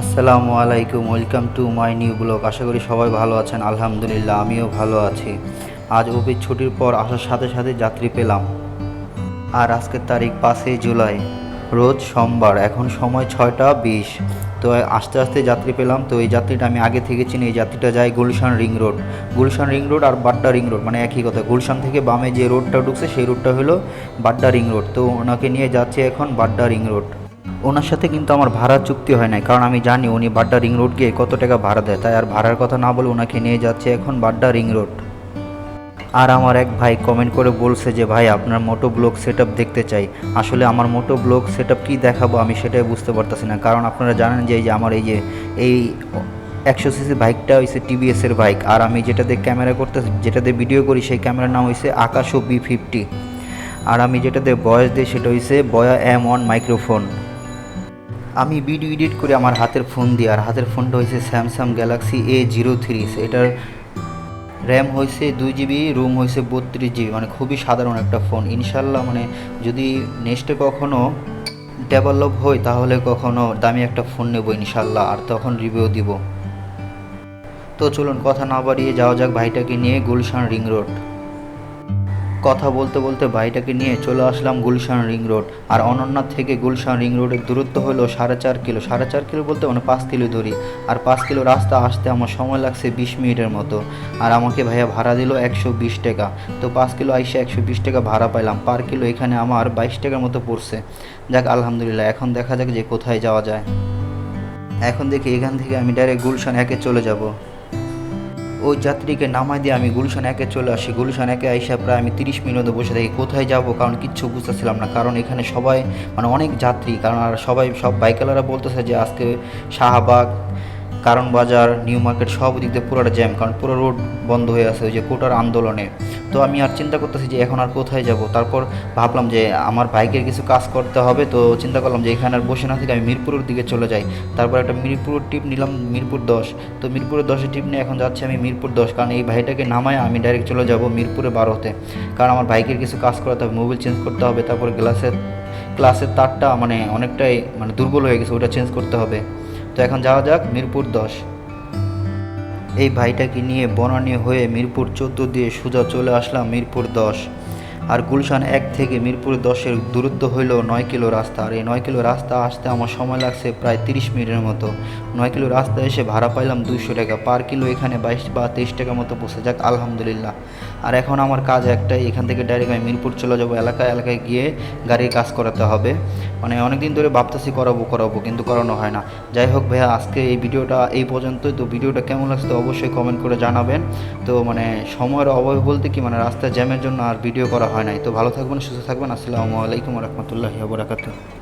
আসসালামু আলাইকুম, welcome to my new blog. আশা করি সবাই ভালো আছেন। আলহামদুলিল্লাহ, আমিও ভালো আছি। আজ অফিস ছুটির পর আসার সাথে সাথে যাত্রী পেলাম। আর আজকের তারিখ পাঁচই জুলাই, রোজ সোমবার, এখন সময় ছয়টা বিশ। তো আস্তে আস্তে যাত্রী পেলাম, তো এই যাত্রীটা আমি আগে থেকে চিনি। এই যাত্রীটা যায় Gulshan ring road. Gulshan ring road আর বাড্ডা রিং রোড মানে একই কথা। গুলশান থেকে বামে যে রোডটা ঢুকছে, সেই রোডটা হলো বাড্ডা রিং রোড। তো ওনাকে নিয়ে যাচ্ছে এখন বাড্ডা রিং রোড। ওনার সাথে কিন্তু আমার ভাড়া চুক্তি হয় নাই, কারণ আমি জানি উনি বাড্ডা রিং রোড গিয়ে কত টাকা ভাড়া দেয়। তাই আর ভাড়ার কথা না বলে ওনাকে নিয়ে যাচ্ছে এখন বাড্ডা রিং রোড। আর আমার এক ভাই কমেন্ট করে বলছে যে, ভাই, আপনার মোটো ব্লগ সেট দেখতে চাই। আসলে আমার মোটো ব্লগ সেট কী দেখাবো আমি সেটাই বুঝতে পারতেছি না। কারণ আপনারা জানেন যে, এই যে আমার এই যে, এই একশো সিসি বাইকটা হয়েছে টিভিএসের বাইক আর আমি যেটাতে ক্যামেরা করতে যেটাতে ভিডিও করি, সেই ক্যামেরার নাম হয়েছে আকাশো বি ফিফটি আর আমি যেটাতে বয়স দিই, সেটা হয়েছে বয়া এম ওয়ান মাইক্রোফোন আমি ভিডিও এডিট করে আমার হাতের ফোন দিয়ে আর হাতের ফোনটা হয়েছে Samsung Galaxy A zero three এটার র্যাম হয়েছে দুই জিবি রুম হয়েছে বত্রিশ জিবি মানে খুবই সাধারণ একটা ফোন ইনশাল্লাহ মানে যদি নেক্সটে কখনও ডেভেলপ হই তাহলে কখনও দামি একটা ফোন নেব ইনশাল্লাহ আর তখন রিভিউ দিব। তো চলুন, কথা না বাড়িয়ে যাওয়া যাক ভাইটাকে নিয়ে গুলশান রিং রোড। কথা বলতে বলতে ভাইটাকে নিয়ে চলে আসলাম গুলশান রিং রোড। আর অনন্যার থেকে গুলশান রিং রোডের দূরত্ব হলো সাড়ে চার কিলো। সাড়ে চার কিলো বলতে মানে পাঁচ কিলো ধরি আর পাঁচ কিলো রাস্তা আসতে আমার সময় লাগছে বিশ মিনিটের মতো। আর আমাকে ভাইয়া ভাড়া দিল একশো বিশ টাকা। তো পাঁচ কিলো আইসে একশো বিশ টাকা ভাড়া পাইলাম। পার কিলো এখানে আমার বাইশ টাকার মতো পড়ছে। যাক, আলহামদুলিল্লাহ, এখন দেখা যাক যে কোথায় যাওয়া যায়। এখন দেখি এখান থেকে আমি ডাইরেক্ট গুলশান একে চলে যাব। ওই যাত্রীকে নামাই দিয়ে আমি গুলশান একে চলে আসি। গুলশান একে আইসা প্রায় আমি তিরিশ মিনিট বসে থাকি। কোথায় যাব? কারণ কিচ্ছু বুঝতেছিলাম না। কারণ এখানে সবাই মানে অনেক যাত্রী। কারণ আর সবাই, সব বাইকালারা বলতেছে যে আজকে শাহবাগ কারণ বাজার নিউ মার্কেট সব দিক দিয়ে পুরোটা জ্যাম কারণ পুরো রোড বন্ধ হয়ে আছে ওই যে কোটার আন্দোলনে। তো আমি আর চিন্তা করতেছি যে এখন আর কোথায় যাব? তারপর ভাবলাম যে আমার বাইকের কিছু কাজ করতে হবে, তো চিন্তা করলাম যে এখানে আর বসে না থেকে আমি মিরপুরের দিকে চলে যাই। তারপর একটা মিরপুর টিপ নিলাম, মিরপুর দশ। তো মিরপুরের দশের টিপ নিয়ে এখন যাচ্ছি আমি মিরপুর দশ, কারণ এই ভাইটাকে নামায় আমি ডাইরেক্ট চলে যাব মিরপুরে বারোতে। কারণ আমার বাইকের কিছু কাজ করাতে হবে মোবিল চেঞ্জ করতে হবে, তারপর গ্লাসের ক্লাসের তারটা মানে অনেকটাই মানে দুর্বল হয়ে গেছে, ওটা চেঞ্জ করতে হবে। তো এখন যাওয়া যাক মিরপুর দশ। এই ভাইটাকে নিয়ে বনানি হয়ে মিরপুর চোদ্দ দিয়ে সোজা চলে আসলাম মিরপুর দশ। আর গুলশান এক থেকে মিরপুর দশের দূরত্ব হইল নয় কিলো রাস্তা। আর এই নয় কিলো রাস্তা আসতে আমার সময় লাগছে প্রায় তিরিশ মিনিটের মতো। নয় কিলো রাস্তা এসে ভাড়া পাইলাম দুশো টাকা। পার কিলো এখানে বাইশ বা তেইশ টাকা মতো পৌঁছে যাক, আলহামদুলিল্লাহ। আর এখন আমার কাজ একটাই, এখান থেকে ডাইরেক্ট আমি মিরপুর চলে যাব এলাকায়। এলাকায় গিয়ে গাড়ির কাজ করাতে হবে। মানে অনেক দিন ধরে ভাবতেছি করাবো করাবো, কিন্তু করানো হয় না। যাই হোক ভাইয়া, আজকে এই ভিডিওটা এই পর্যন্তই। তো ভিডিওটা কেমন লাগছে তো অবশ্যই কমেন্ট করে জানাবেন। তো মানে সময়ের অভাব বলতে কি মানে রাস্তায় জ্যামের জন্য আর ভিডিও করা হয় নাই। তো ভালো থাকবেন সুস্থ থাকবেন। আসসালামু আলাইকুম রহমতুল্লাহ বরাকাতুহ।